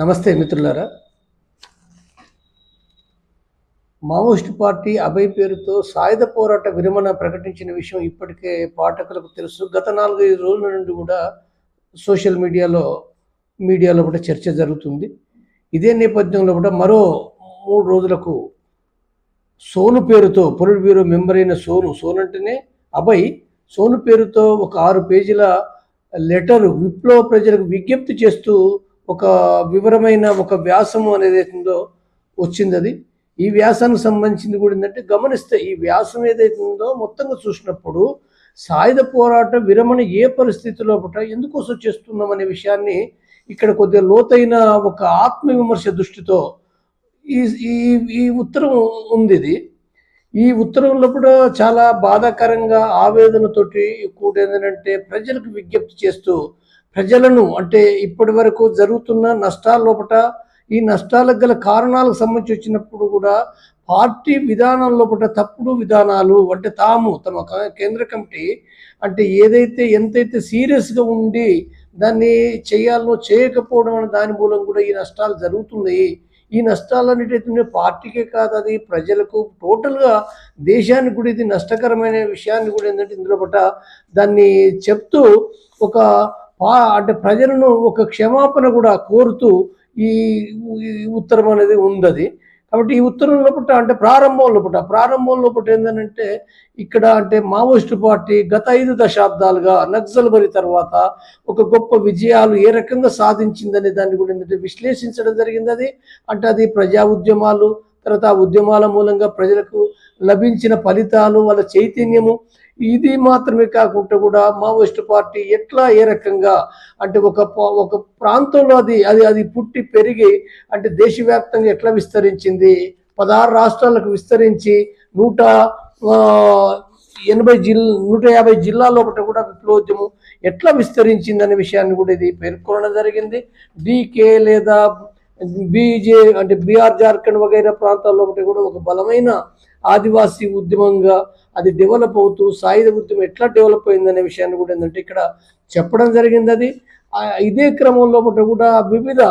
నమస్తే మిత్రులారా. Maoist party Abhay పేరుతో సాయుధ పోరాట విరమణ ప్రకటించిన విషయం ఇప్పటికే పాఠకులకు తెలుసు. గత నాలుగైదు రోజుల నుండి కూడా సోషల్ మీడియాలో మీడియాలో కూడా చర్చ జరుగుతుంది. ఇదే నేపథ్యంలో కూడా మరో మూడు రోజులకు సోను పేరుతో పొలిట్ బ్యూరో మెంబర్ అయిన సోను సోను అంటేనే అభయ్. సోను పేరుతో ఒక ఆరు పేజీల లెటర్ విప్లవ ప్రజలకు విజ్ఞప్తి చేస్తూ ఒక వివరమైన ఒక వ్యాసము అనేది ఏదైతుందో వచ్చింది అది ఈ వ్యాసానికి సంబంధించింది కూడా ఏంటంటే గమనిస్తే ఈ వ్యాసం ఏదైతుందో ఉందో మొత్తంగా చూసినప్పుడు సాయుధ పోరాట విరమణ ఏ పరిస్థితిలో పుట్ట ఎందుకోసం చేస్తున్నాం అనే విషయాన్ని ఇక్కడ కొద్దిగా లోతైన ఒక ఆత్మవిమర్శ దృష్టితో ఈ ఈ ఈ ఉత్తరం ఉంది ఇది ఈ ఉత్తరంలో కూడా చాలా బాధాకరంగా ఆవేదనతోటి కూడా ఏంటంటే ప్రజలకు విజ్ఞప్తి చేస్తూ ప్రజలను అంటే ఇప్పటి వరకు జరుగుతున్న నష్టాల లోపల ఈ నష్టాలకు గల కారణాలకు సంబంధించి వచ్చినప్పుడు కూడా పార్టీ విధానం లోపల తప్పుడు విధానాలు అంటే తాము తమ కేంద్ర కమిటీ అంటే ఏదైతే ఎంతైతే సీరియస్గా ఉండి దాన్ని చేయాలో చేయకపోవడం అనే దాని మూలం కూడా ఈ నష్టాలు జరుగుతున్నాయి. ఈ నష్టాలన్నిటైతే పార్టీకే కాదు అది ప్రజలకు టోటల్గా దేశానికి కూడా ఇది నష్టకరమైన విషయాన్ని కూడా ఏంటంటే ఇందులో పట్ట దాన్ని చెప్తూ ఒక అంటే ప్రజలను ఒక క్షమాపణ కూడా కోరుతూ ఈ ఉత్తరం అనేది ఉంది కాబట్టి ఈ ఉత్తరం లోపల అంటే ప్రారంభం లోపల ప్రారంభం లోపల ఏంటంటే ఇక్కడ అంటే మావోయిస్టు పార్టీ గత ఐదు దశాబ్దాలుగా నక్సల్ బరి తర్వాత ఒక గొప్ప విజయాలు ఏ రకంగా సాధించిందనే దాన్ని కూడా ఏంటంటే విశ్లేషించడం జరిగింది అది అంటే అది ప్రజా ఉద్యమాలు తర్వాత ఆ ఉద్యమాల మూలంగా ప్రజలకు లభించిన ఫలితాలు వాళ్ళ చైతన్యము ఇది మాత్రమే కాకుండా కూడా మావోయిస్ట్ పార్టీ ఎట్లా ఏ రకంగా అంటే ఒక ఒక ప్రాంతంలో అది అది అది పుట్టి పెరిగి అంటే దేశవ్యాప్తంగా ఎట్లా విస్తరించింది? పదహారు రాష్ట్రాలకు విస్తరించి నూట ఎనభై జిల్ నూట యాభై జిల్లాల్లో ఒకటి కూడా విప్లవోద్యమం ఎట్లా విస్తరించింది అనే విషయాన్ని కూడా ఇది పేర్కొనడం జరిగింది. డీకే లేదా బీజే అంటే బీఆర్ జార్ఖండ్ వగైరా ప్రాంతాల్లో ఒకటి కూడా ఒక బలమైన ఆదివాసీ ఉద్యమంగా అది డెవలప్ అవుతూ సాయుధ ఉద్యమం ఎట్లా డెవలప్ అయిందనే విషయాన్ని కూడా ఏంటంటే ఇక్కడ చెప్పడం జరిగింది అది. ఇదే క్రమంలో ఒకటి కూడా వివిధ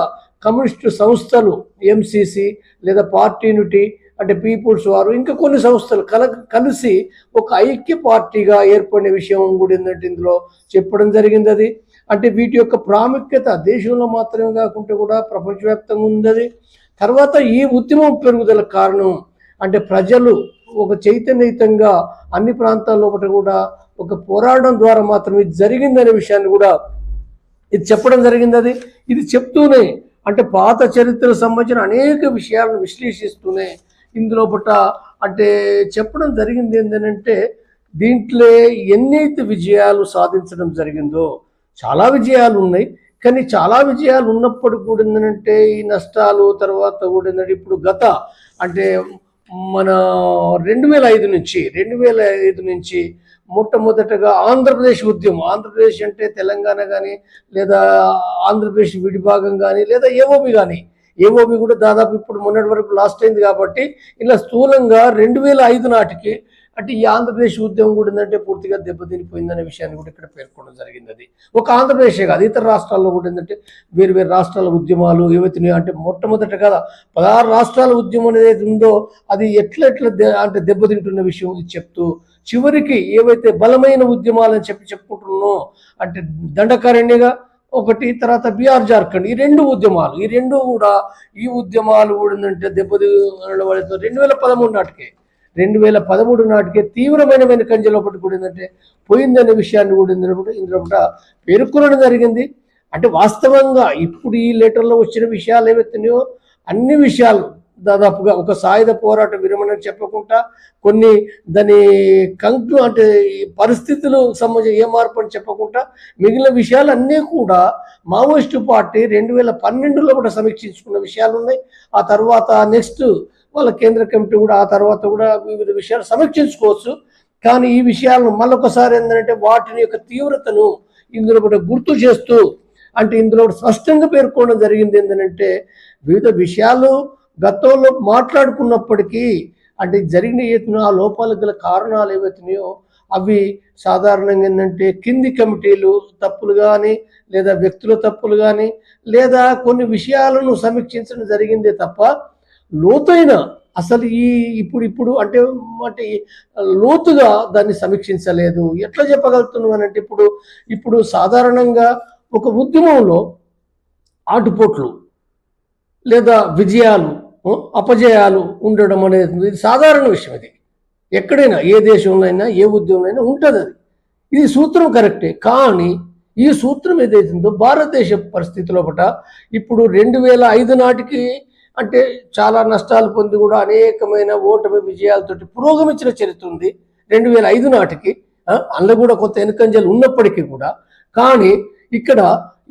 కమ్యూనిస్టు సంస్థలు ఎంసీసీ లేదా పార్టయునిటీ అంటే పీపుల్స్ వారు ఇంకా కొన్ని సంస్థలు కల కలిసి ఒక ఐక్య పార్టీగా ఏర్పడిన విషయం కూడా ఏంటంటే ఇందులో చెప్పడం జరిగింది అది. అంటే వీటి యొక్క ప్రాముఖ్యత దేశంలో మాత్రమే కాకుండా కూడా ప్రపంచవ్యాప్తంగా ఉంది తర్వాత ఈ ఉద్యమం పెరుగుదల కారణం అంటే ప్రజలు ఒక చైతన్యయుతంగా అన్ని ప్రాంతాల్లో ఒకటి కూడా ఒక పోరాటం ద్వారా మాత్రం ఇది జరిగిందనే విషయాన్ని కూడా ఇది చెప్పడం జరిగింది అది ఇది చెప్తూనే అంటే పాత చరిత్రకు సంబంధించిన అనేక విషయాలను విశ్లేషిస్తూనే ఇందులో పట్ట అంటే చెప్పడం జరిగింది ఏంటంటే దీంట్లో ఎన్నైతే విజయాలు సాధించడం జరిగిందో చాలా విజయాలు ఉన్నాయి కానీ చాలా విజయాలు ఉన్నప్పుడు కూడా ఏంటంటే ఈ నష్టాలు తర్వాత కూడా ఏంటంటే ఇప్పుడు గత అంటే మన రెండు వేల ఐదు నుంచి రెండు వేల ఐదు నుంచి మొట్టమొదటగా ఆంధ్రప్రదేశ్ ఉద్యమం. ఆంధ్రప్రదేశ్ అంటే తెలంగాణ కానీ లేదా ఆంధ్రప్రదేశ్ విడిభాగం కానీ లేదా ఏఓబి కానీ ఏఓబి కూడా దాదాపు ఇప్పుడు మొన్నటి వరకు లాస్ట్ అయింది కాబట్టి ఇలా స్థూలంగా రెండు వేల ఐదు నాటికి అంటే ఈ ఆంధ్రప్రదేశ్ ఉద్యమం కూడా ఏంటంటే పూర్తిగా దెబ్బతినిపోయిందనే విషయాన్ని కూడా ఇక్కడ పేర్కొనడం జరిగింది అది ఒక ఆంధ్రప్రదేశే కాదు ఇతర రాష్ట్రాల్లో కూడా ఏంటంటే వేరు వేరు రాష్ట్రాల ఉద్యమాలు ఏవైతున్నాయో అంటే మొట్టమొదట కదా పదహారు రాష్ట్రాల ఉద్యమం అనేది ఉందో అది ఎట్లా ఎట్లా అంటే దెబ్బతింటున్న విషయం ఇది చెప్తూ చివరికి ఏవైతే బలమైన ఉద్యమాలని చెప్పి చెప్పుకుంటున్నానో అంటే దండకారణ్యగా ఒకటి తర్వాత బీఆర్ జార్ఖండ్ ఈ రెండు ఉద్యమాలు ఈ రెండు కూడా ఈ ఉద్యమాలు కూడా ఏంటంటే దెబ్బతి రెండు వేల పదమూడు నాటికే రెండు వేల పదమూడు నాటికే తీవ్రమైన వెనుకంజలో ఒకటి కూడిందంటే పోయిందనే విషయాన్ని కూడా ఇందులో పేర్కొనడం జరిగింది. అంటే వాస్తవంగా ఇప్పుడు ఈ లెటర్లో వచ్చిన విషయాలు ఏవైతున్నాయో అన్ని విషయాలు దాదాపుగా ఒక సాయుధ పోరాట విరమణ చెప్పకుండా కొన్ని దాని కంక్లు అంటే పరిస్థితులు సంబంధించి ఏ మార్పు అని చెప్పకుండా మిగిలిన విషయాలన్నీ కూడా మావోయిస్టు పార్టీ రెండు వేల పన్నెండులో కూడా సమీక్షించుకున్న విషయాలు ఉన్నాయి. ఆ తర్వాత నెక్స్ట్ వాళ్ళ కేంద్ర కమిటీ కూడా ఆ తర్వాత కూడా వివిధ విషయాలు సమీక్షించుకోవచ్చు. కానీ ఈ విషయాలను మళ్ళొకసారి ఏంటంటే వాటిని యొక్క తీవ్రతను ఇందులో కూడా గుర్తు చేస్తూ అంటే ఇందులో స్పష్టంగా పేర్కొనడం జరిగింది ఏంటంటే వివిధ విషయాలు గతంలో మాట్లాడుకున్నప్పటికీ అంటే జరిగిన ఏతున ఆ లోపాలకు గల కారణాలు ఏవైతున్నాయో అవి సాధారణంగా ఏంటంటే కింది కమిటీలు తప్పులు కానీ లేదా వ్యక్తుల తప్పులు కానీ లేదా కొన్ని విషయాలను సమీక్షించడం జరిగిందే తప్ప లోతైన అసలు ఈ ఇప్పుడు ఇప్పుడు అంటే అంటే లోతుగా దాన్ని సమీక్షించలేదు. ఎట్లా చెప్పగలుగుతున్నాం అని అంటే ఇప్పుడు ఇప్పుడు సాధారణంగా ఒక ఉద్యమంలో ఆటుపోట్లు లేదా విజయాలు అపజయాలు ఉండడం అనేది ఇది సాధారణ విషయం ఇది ఎక్కడైనా ఏ దేశంలో అయినా ఏ ఉద్యమంలో అయినా ఉంటుంది అది. ఇది సూత్రం కరెక్టే. కానీ ఈ సూత్రం ఏదైతుందో భారతదేశ పరిస్థితిలో పట ఇప్పుడు రెండు వేల ఐదు నాటికి అంటే చాలా నష్టాలు పొంది కూడా అనేకమైన ఓటమి విజయాలతోటి పురోగమించిన చరిత్ర ఉంది. రెండు వేల ఐదు నాటికి అందులో కూడా కొంత వెనుకంజలు ఉన్నప్పటికీ కూడా. కానీ ఇక్కడ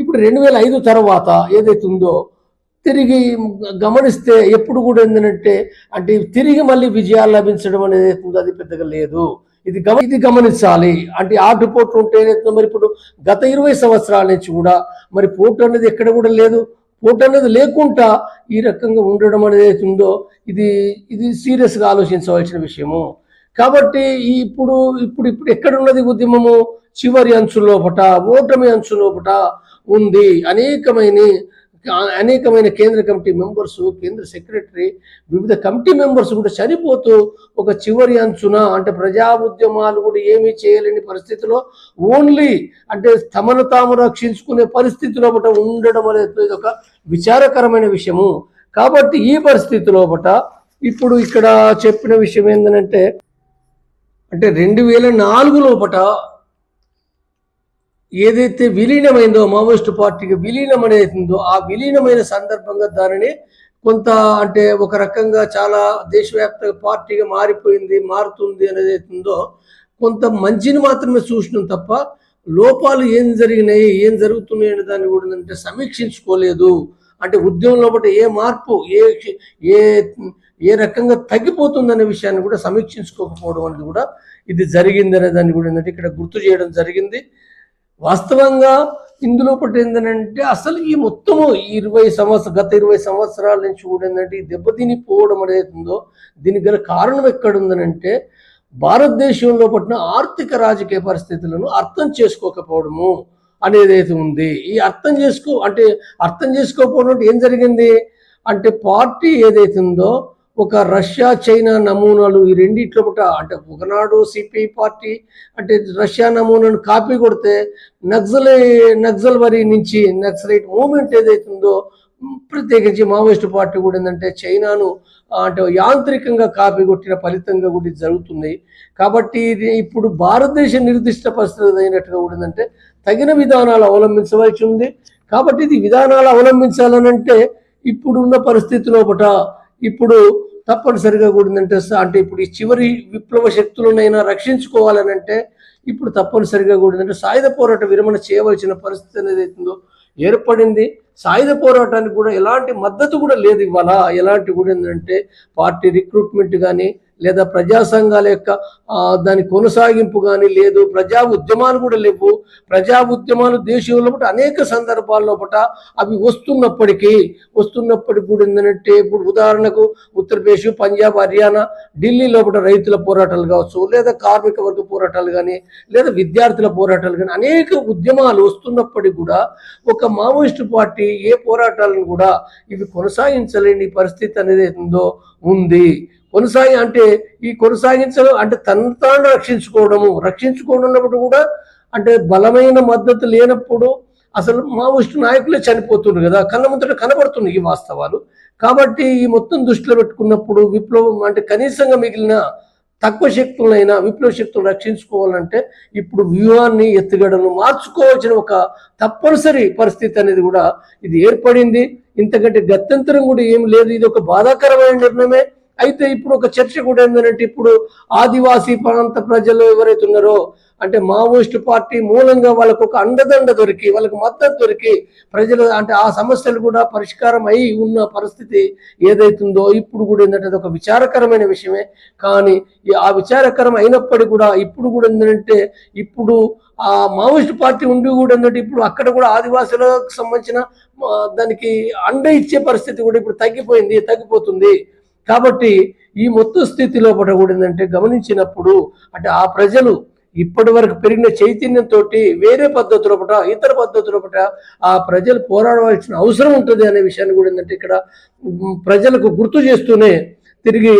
ఇప్పుడు రెండు వేల ఐదు తర్వాత ఏదైతే ఉందో తిరిగి గమనిస్తే ఎప్పుడు కూడా ఏంటంటే అంటే తిరిగి మళ్ళీ విజయాలు లభించడం అనేది అవుతుందో ఉందో అది పెద్దగా లేదు. ఇది గమ ఇది గమనించాలి. అంటే ఆటుపోట్లు ఉంటే మరి ఇప్పుడు గత ఇరవై సంవత్సరాల నుంచి కూడా మరి పోటు అనేది ఎక్కడ కూడా లేదు. ఓటు అనేది లేకుండా ఈ రకంగా ఉండడం అనేది ఉందో ఇది ఇది సీరియస్గా ఆలోచించవలసిన విషయము. కాబట్టి ఇప్పుడు ఇప్పుడు ఇప్పుడు ఎక్కడ ఉన్నది ఉద్యమము? చివరి అంచు లోపట ఓటమి అంచు లోపట ఉంది. అనేకమైన అనేకమైన కేంద్ర కమిటీ మెంబర్స్ కేంద్ర సెక్రటరీ వివిధ కమిటీ మెంబర్స్ కూడా చనిపోతూ ఒక చివరి అంచున అంటే ప్రజా ఉద్యమాలు కూడా ఏమీ చేయలేని పరిస్థితిలో ఓన్లీ అంటే తమను తాము రక్షించుకునే పరిస్థితిలో బట ఉండడం అనేది ఒక విచారకరమైన విషయము. కాబట్టి ఈ పరిస్థితిలో బట ఇప్పుడు ఇక్కడ చెప్పిన విషయం ఏంటంటే అంటే రెండు వేల నాలుగు లోపట ఏదైతే విలీనమైందో మావోయిస్టు పార్టీకి విలీనం అనేది ఆ విలీనమైన సందర్భంగా దానిని కొంత అంటే ఒక రకంగా చాలా దేశవ్యాప్త పార్టీగా మారిపోయింది మారుతుంది అనేది అవుతుందో కొంత మంచిని మాత్రమే చూసినాం తప్ప లోపాలు ఏం జరిగినాయి ఏం జరుగుతున్నాయి అనే దాన్ని కూడా అంటే సమీక్షించుకోలేదు. అంటే ఉద్యమంలో బట్టి ఏ మార్పు ఏ ఏ ఏ రకంగా తగ్గిపోతుందనే విషయాన్ని కూడా సమీక్షించుకోకపోవడం అనేది కూడా ఇది జరిగింది అనే దాన్ని కూడా ఏంటంటే ఇక్కడ గుర్తు చేయడం జరిగింది. వాస్తవంగా ఇందులో ఒకటి ఏంటంటే అసలు ఈ మొత్తము ఇరవై సంవత్సరం గత ఇరవై సంవత్సరాల నుంచి కూడా ఏంటంటే ఈ దెబ్బతిని పోవడం అనేది ఉందో దీనికి గల కారణం ఎక్కడుందనంటే భారతదేశంలో పట్టిన ఆర్థిక రాజకీయ పరిస్థితులను అర్థం చేసుకోకపోవడము అనేది అయితే ఉంది. ఈ అర్థం చేసుకో అంటే అర్థం చేసుకోకపోవడం ఏం జరిగింది? అంటే పార్టీ ఏదైతే ఉందో ఒక రష్యా చైనా నమూనాలు ఈ రెండిట్లో కూడా అంటే ఒకనాడు సిపిఐ పార్టీ అంటే రష్యా నమూనాను కాపీ కొడితే నక్సల్ నక్సల్ వరి నుంచి నక్సలైట్ మూమెంట్ ఏదైతుందో ప్రత్యేకించి మావోయిస్ట్ పార్టీ కూడా ఏంటంటే చైనాను అంటే యాంత్రికంగా కాపీ కొట్టిన ఫలితంగా కూడా ఇది జరుగుతుంది. కాబట్టి ఇది ఇప్పుడు భారతదేశ నిర్దిష్ట పరిస్థితి అయినట్టుగా కూడా ఏంటంటే తగిన విధానాలు అవలంబించవలసి ఉంది. కాబట్టి ఇది విధానాలు అవలంబించాలనంటే ఇప్పుడున్న పరిస్థితిలో లోపట ఇప్పుడు తప్పనిసరిగా కూడిందంటే అంటే ఇప్పుడు ఈ చివరి విప్లవ శక్తులనైనా రక్షించుకోవాలనంటే ఇప్పుడు తప్పనిసరిగా కూడిందంటే సాయుధ పోరాట విరమణ చేయవలసిన పరిస్థితి అనేది అవుతుందో ఏర్పడింది. సాయుధ పోరాటానికి కూడా ఎలాంటి మద్దతు కూడా లేదు ఇవాళ. ఎలాంటి కూడా ఏంటంటే పార్టీ రిక్రూట్మెంట్ కానీ లేదా ప్రజా సంఘాల యొక్క దాని కొనసాగింపు కానీ లేదు ప్రజా ఉద్యమాలు కూడా లేవు. ప్రజా ఉద్యమాలు దేశంలో పట అనేక సందర్భాల్లో పట అవి వస్తున్నప్పటికీ వస్తున్నప్పటికీ కూడా ఏంటంటే ఇప్పుడు ఉదాహరణకు ఉత్తరప్రదేశ్ పంజాబ్ హర్యానా ఢిల్లీ లోపల రైతుల పోరాటాలు కావచ్చు లేదా కార్మిక వర్గ పోరాటాలు కానీ లేదా విద్యార్థుల పోరాటాలు కానీ అనేక ఉద్యమాలు వస్తున్నప్పటికీ కూడా ఒక మావోయిస్టు పార్టీ ఏ పోరాటాలను కూడా ఇవి కొనసాగించలేని పరిస్థితి అనేది ఉందో ఉంది. కొనసాగి అంటే ఈ కొనసాగించడం అంటే తన తాను రక్షించుకోవడము రక్షించుకోవడం కూడా అంటే బలమైన మద్దతు లేనప్పుడు అసలు మావోయిస్టు నాయకులే చనిపోతున్నారు కదా కళ్ళ ముందట కనబడుతున్నాయి ఈ వాస్తవాలు. కాబట్టి ఈ మొత్తం దృష్టిలో పెట్టుకున్నప్పుడు విప్లవం అంటే కనీసంగా మిగిలిన తక్కువ శక్తులైనా విప్లవ శక్తులు రక్షించుకోవాలంటే ఇప్పుడు వ్యూహాన్ని ఎత్తుగడను మార్చుకోవాల్సిన ఒక తప్పనిసరి పరిస్థితి అనేది కూడా ఇది ఏర్పడింది. ఇంతకంటే గత్యంతరం కూడా ఏం లేదు. ఇది ఒక బాధాకరమైన నిర్ణయమే. అయితే ఇప్పుడు ఒక చర్చ కూడా ఏంటంటే ఇప్పుడు ఆదివాసీ ప్రాంత ప్రజలు ఎవరైతే ఉన్నారో అంటే మావోయిస్ట్ పార్టీ మూలంగా వాళ్ళకు ఒక అండదండ దొరికి వాళ్ళకి మద్దతు దొరికి ప్రజలు అంటే ఆ సమస్యలు కూడా పరిష్కారం అయి ఉన్న పరిస్థితి ఏదైతుందో ఇప్పుడు కూడా ఏంటంటే అది ఒక విచారకరమైన విషయమే. కానీ ఆ విచారకరం అయినప్పటికీ కూడా ఇప్పుడు కూడా ఏంటంటే ఇప్పుడు ఆ మావోయిస్ట్ పార్టీ ఉండి కూడా ఏంటంటే ఇప్పుడు అక్కడ కూడా ఆదివాసులకు సంబంధించిన దానికి అండ ఇచ్చే పరిస్థితి కూడా ఇప్పుడు తగ్గిపోయింది తగ్గిపోతుంది. కాబట్టి ఈ మొత్తం స్థితిలో పట గమనించినప్పుడు అంటే ఆ ప్రజలు ఇప్పటి వరకు పెరిగిన చైతన్యంతో వేరే పద్ధతుల పట ఇతర పద్ధతుల పట ఆ ప్రజలు పోరాడవలసిన అవసరం ఉంటుంది అనే విషయాన్ని కూడా ఏంటంటే ఇక్కడ ప్రజలకు గుర్తు చేస్తూనే తిరిగి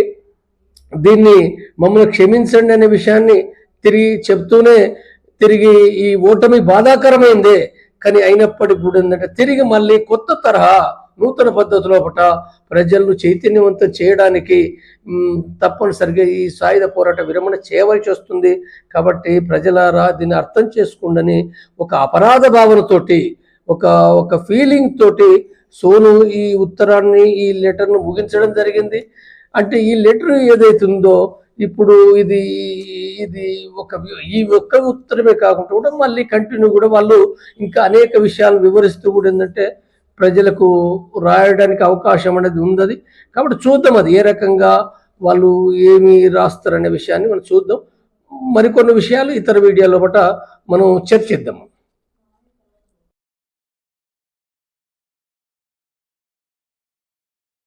దీన్ని మమ్మల్ని క్షమించండి అనే విషయాన్ని తిరిగి చెప్తూనే తిరిగి ఈ ఓటమి బాధాకరమైందే. కానీ అయినప్పటికీ కూడా ఏంటంటే తిరిగి మళ్ళీ కొత్త తరహా నూతన పద్ధతిలో పట ప్రజలను చైతన్యవంతం చేయడానికి తప్పనిసరిగా ఈ సాయుధ పోరాట విరమణ చేయవలసి వస్తుంది. కాబట్టి ప్రజలారా దీన్ని అర్థం చేసుకుండని ఒక అపరాధ భావనతోటి ఒక ఒక ఫీలింగ్ తోటి సోను ఈ ఉత్తరాన్ని ఈ లెటర్ను ముగించడం జరిగింది. అంటే ఈ లెటర్ ఏదైతుందో ఇప్పుడు ఇది ఇది ఒక ఈ ఒక్క ఉత్తరమే కాకుండా కూడా మళ్ళీ కంటిన్యూ కూడా వాళ్ళు ఇంకా అనేక విషయాలు వివరిస్తూ కూడా ఏంటంటే ప్రజలకు రాయడానికి అవకాశం అనేది ఉంది కాబట్టి చూద్దాం అది ఏ రకంగా వాళ్ళు ఏమి రాస్తారనే విషయాన్ని మనం చూద్దాం. మరికొన్ని విషయాలు ఇతర వీడియోలో పట మనం చర్చిద్దాం.